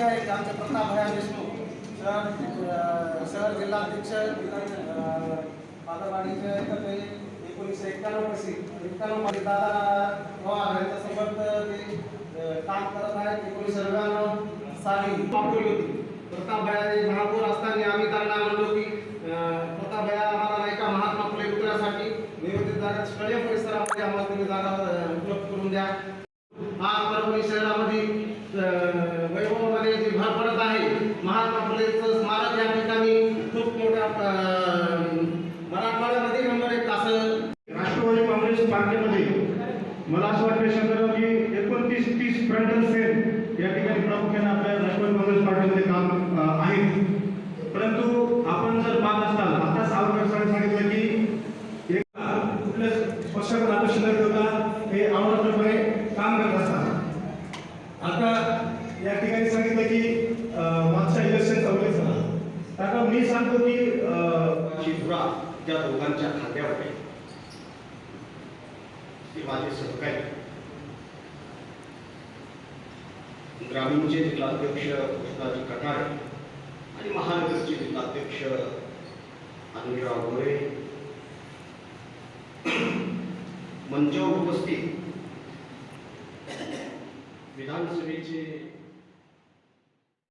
आहे आहे की आमचे प्रताप भया देशमुख शहर शहर जिल्हाध्यक्ष अ, बालवाडीचे तर्फे एकोणीसशे एक्क्याण्णव पाशी एक्क्याण्णवमध्ये दादा पवार यांच्यासोबत ते काम करत आहेत. एकोणीसशे नव्याण्णव साली पाठवली होती. प्रताप भया महापौर असताना आम्ही त्यांना म्हणलो की अ, प्रताप भया आम्हाला नाही का महात्मा फुले पुतळ्यासाठी नियोजित जागा स्थळीय परिसरामध्ये आम्हाला तुम्ही जागा उपलब्ध करून द्या. हा परभणी शहरामध्ये राष्ट्रवादी मला असं वाटतं शंकरराव की एकोणतीस तीस फ्रंटल सेल या ठिकाणी प्रामुख्याने आपल्या राष्ट्रवादी काँग्रेस पार्टीमध्ये काम आहे. परंतु आपण जर पाहत असाल आता सावरकर सरांनी सांगितलं की एक कुठल्या स्पष्ट नातं शिल्लक होता हे आवडतपणे काम करत असतात आता या ठिकाणी सांगितलं की मागच्या इलेक्शन चौकीच झाला आता मी सांगतो की शिवरा चित्रा ज्या दोघांच्या खात्यावर आहे. ते माझे सहकारी ग्रामीणचे जिल्हाध्यक्ष कृष्णाजी कटारे आणि महानगरचे जिल्हाध्यक्ष अनुजराव गोरे मंचावर उपस्थित विधानसभेचे